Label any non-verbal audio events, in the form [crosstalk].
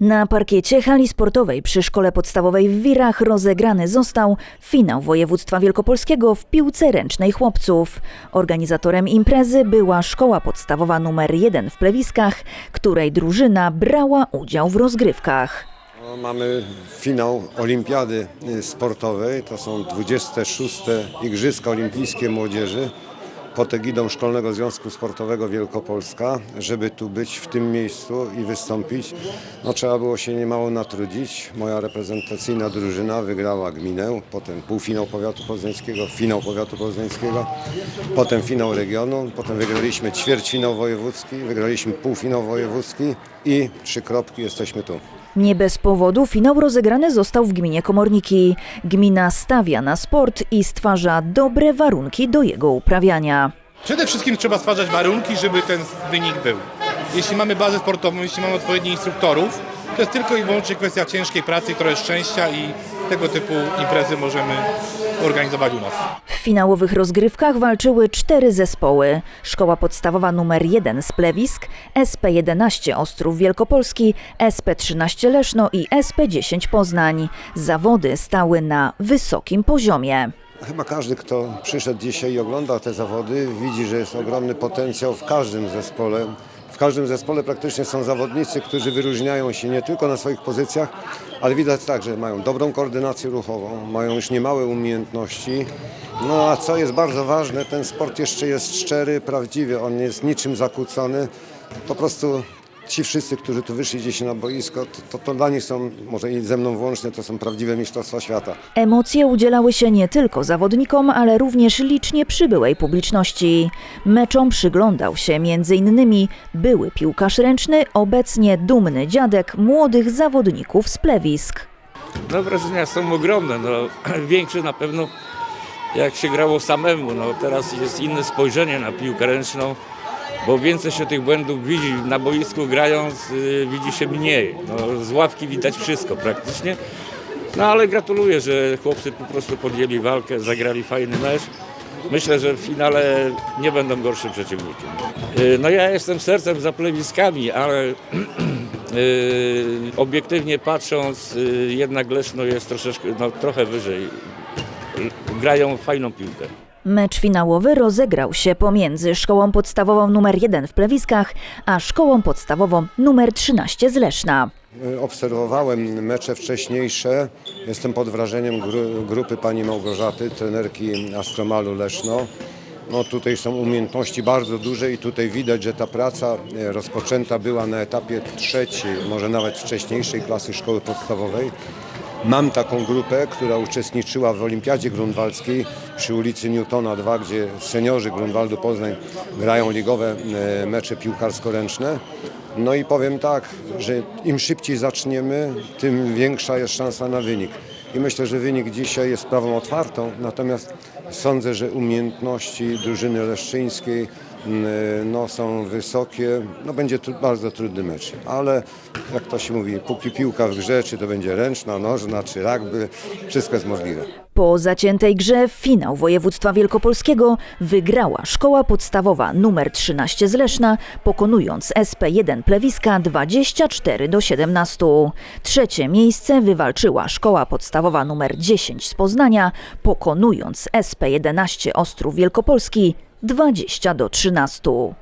Na parkiecie hali sportowej przy szkole podstawowej w Wirach rozegrany został finał województwa wielkopolskiego w piłce ręcznej chłopców. Organizatorem imprezy była szkoła podstawowa numer 1 w Plewiskach, której drużyna brała udział w rozgrywkach. No, mamy finał olimpiady sportowej. To są 26. Igrzyska Olimpijskie Młodzieży pod egidą Szkolnego Związku Sportowego Wielkopolska. Żeby tu być w tym miejscu i wystąpić, no, trzeba było się niemało natrudzić. Moja reprezentacyjna drużyna wygrała gminę, potem półfinał powiatu poznańskiego, finał powiatu poznańskiego, potem finał regionu, potem wygraliśmy ćwierćfinał wojewódzki, wygraliśmy półfinał wojewódzki i trzy kropki jesteśmy tu. Nie bez powodu finał rozegrany został w gminie Komorniki. Gmina stawia na sport i stwarza dobre warunki do jego uprawiania. Przede wszystkim trzeba stwarzać warunki, żeby ten wynik był. Jeśli mamy bazę sportową, jeśli mamy odpowiednich instruktorów, to jest tylko i wyłącznie kwestia ciężkiej pracy trochę szczęścia i tego typu imprezy możemy organizować u nas. W finałowych rozgrywkach walczyły cztery zespoły. Szkoła podstawowa numer 1 z Plewisk, SP11 Ostrów Wielkopolski, SP13 Leszno i SP10 Poznań. Zawody stały na wysokim poziomie. Chyba każdy, kto przyszedł dzisiaj i ogląda te zawody, widzi, że jest ogromny potencjał w każdym zespole. W każdym zespole praktycznie są zawodnicy, którzy wyróżniają się nie tylko na swoich pozycjach, ale widać tak, że mają dobrą koordynację ruchową, mają już niemałe umiejętności. No a co jest bardzo ważne, ten sport jeszcze jest szczery, prawdziwy, on nie jest niczym zakłócony. Po prostu ci wszyscy, którzy tu wyszli gdzieś na boisko, to, to, to dla nich są, może i ze mną włącznie, to są prawdziwe mistrzostwa świata. Emocje udzielały się nie tylko zawodnikom, ale również licznie przybyłej publiczności. Meczom przyglądał się m.in. były piłkarz ręczny, obecnie dumny dziadek młodych zawodników z Plewisk. No wrażenia są ogromne, no [clears throat] większe na pewno jak się grało samemu, no teraz jest inne spojrzenie na piłkę ręczną, bo więcej się tych błędów widzi na boisku grając, y, widzi się mniej, no z ławki widać wszystko praktycznie, no ale gratuluję, że chłopcy po prostu podjęli walkę, zagrali fajny mecz. Myślę, że w finale nie będą gorszym przeciwnikiem. Y, No ja jestem sercem za plewiskami, ale Yy, [clears throat] obiektywnie patrząc, jednak Leszno jest troszeczkę, no, trochę wyżej. Grają fajną piłkę. Mecz finałowy rozegrał się pomiędzy szkołą podstawową numer 1 w Plewiskach, a szkołą podstawową numer 13 z Leszna. Obserwowałem mecze wcześniejsze. Jestem pod wrażeniem gru, grupy pani Małgorzaty, trenerki Astromalu Leszno. No tutaj są umiejętności bardzo duże i tutaj widać, że ta praca e, rozpoczęta była na etapie trzeciej, może nawet wcześniejszej klasy szkoły podstawowej. Mam taką grupę, która uczestniczyła w Olimpiadzie Grunwaldzkiej przy ulicy Newtona 2, gdzie seniorzy Grunwaldu Poznań grają ligowe e, mecze piłkarsko-ręczne. No i powiem tak, że im szybciej zaczniemy, tym większa jest szansa na wynik. I myślę, że wynik dzisiaj jest sprawą otwartą, natomiast sądzę, że umiejętności drużyny leszczyńskiej no, są wysokie. No, będzie tu bardzo trudny mecz, ale jak to się mówi, póki piłka w grze, czy to będzie ręczna, nożna, czy rugby, wszystko jest możliwe. Po zaciętej grze finał województwa wielkopolskiego wygrała szkoła podstawowa numer 13 z Leszna, pokonując SP1 Plewiska 24 do 17. Trzecie miejsce wywalczyła szkoła podstawowa numer 10 z Poznania, pokonując SP11 Ostrów Wielkopolski 20 do 13.